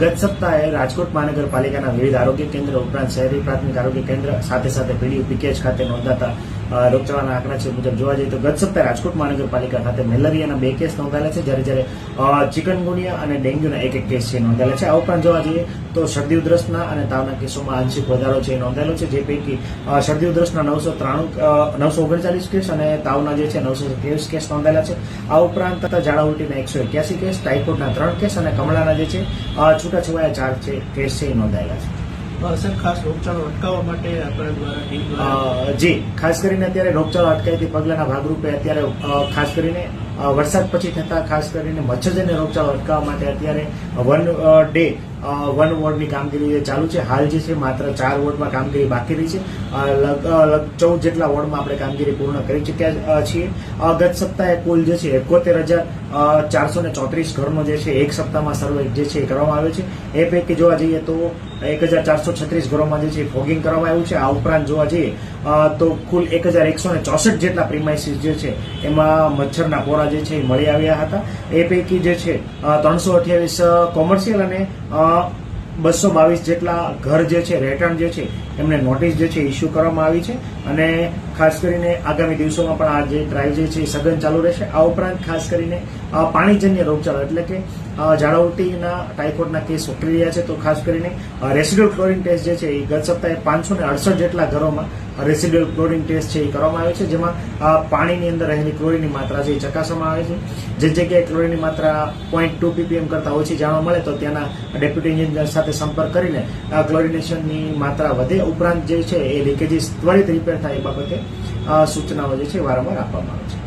ગત સપ્તાહે રાજકોટ મહાનગરપાલિકાના વિવિધ આરોગ્ય કેન્દ્ર ઉપરાંત શહેરી પ્રાથમિક આરોગ્ય કેન્દ્ર સાથે સાથે પીડીયુ પીકેએચ ખાતે નોંધાતા રોગચાળાના આંકડા છે મુજબ જોવા જઈએ તો ગત સપ્તાહે રાજકોટ મહાનગરપાલિકા ખાતે મેલેરિયાના બે કેસ નોંધાયેલા છે. જ્યારે જ્યારે ચિકનગુનિયા અને ડેન્ગ્યુના એક એક કેસ છે નોંધાયેલા છે. આ ઉપરાંત જોવા જઈએ તો શરદી ઉધરસના અને તાવના કેસોમાં આંશિક વધારો છે નોંધાયેલો છે, જે પૈકી શરદી ઉધરસના નવસો ત્રાણું નવસો ઓગણચાલીસ કેસ અને તાવના જે છે નવસો ત્રેવીસ કેસ નોંધાયેલા છે. આ ઉપરાંત ઝાડા ઉલટીના એકસો એક્યાસી કેસ, ટાઇફોઇડના ત્રણ કેસ અને કમળાના જે છે છૂટાછવાયા ચાર કેસ છે એ નોંધાયેલા છે. અ, ખાસ રોગચાળો અટકાવવા માટે આપણા દ્વારા ટીમ જી ખાસ કરીને અત્યારે રોગચાળો અટકાયતી પગલાના ભાગરૂપે અત્યારે ખાસ કરીને વરસાદ પછી થતા ખાસ કરીને મચ્છરજન્ય રોગચાળો અટકાવવા માટે અત્યારે વન ડે વન વોર્ડની કામગીરી ચાલુ છે. હાલ જે છે માત્ર ચાર વોર્ડમાં કામગીરી બાકી રહી છે. ચૌદ જેટલા વોર્ડમાં આપણે કામગીરી પૂર્ણ કરી ચૂક્યા છીએ. ગત સપ્તાહે કુલ જે છે એકોતેર હજાર ચારસો ને ચોત્રીસ ઘરનો જે છે એક સપ્તાહમાં સર્વે જે છે એ કરવામાં આવ્યો છે. એ પૈકી જોવા જઈએ તો એક હજાર ચારસો છત્રીસ ઘરોમાં જે છે ફોગિંગ કરવામાં આવ્યું છે. આ ઉપરાંત જોવા જઈએ તો કુલ એક હજાર એકસો ને ચોસઠ જેટલા પ્રિમાઇસીસ જે છે એમાં મચ્છરના પોરા જે છે એ મળી આવ્યા હતા. એ પૈકી જે છે ત્રણસો અઠ્યાવીસ કોમર્શિયલ અને બસો બાવીસ જેટલા ઘર જે છે, રહેઠાણ જે છે, એમને નોટિસ જે છે ઇસ્યુ કરવામાં આવી છે. અને ખાસ કરીને આગામી દિવસોમાં પણ આ જે ડ્રાઈવ જે છે સઘન ચાલુ રહેશે. આ ઉપરાંત ખાસ કરીને પાણીજન્ય રોગચાળો, એટલે કે ઝાડા ટાઇફોઇડના કેસ ઉતરી રહ્યા છે તો ખાસ કરીને રેસિડ્યુઅલ ક્લોરિન ટેસ્ટ જે છે એ ગત સપ્તાહે પાંચસો ને અડસઠ જેટલા ઘરોમાં રેસિડ્યુઅલ ક્લોરિન ટેસ્ટ છે એ કરવામાં આવે છે, જેમાં પાણીની અંદર રહેલી ક્લોરિનની માત્રા છે એ ચકાસવામાં આવે છે. જે જગ્યાએ ક્લોરિનની માત્રા પોઈન્ટ ટુ પીપીએમ કરતાં ઓછી જાણવા મળે તો ત્યાંના ડેપ્યુટી એન્જિનિયર સાથે સંપર્ક કરીને ક્લોરિનેશનની માત્રા વધે ઉપરાંત જે છે એ લીકેજીસ ત્વરિત રિપેર થાય એ બાબતે સૂચનાઓ જે છે વારંવાર આપવામાં આવે છે.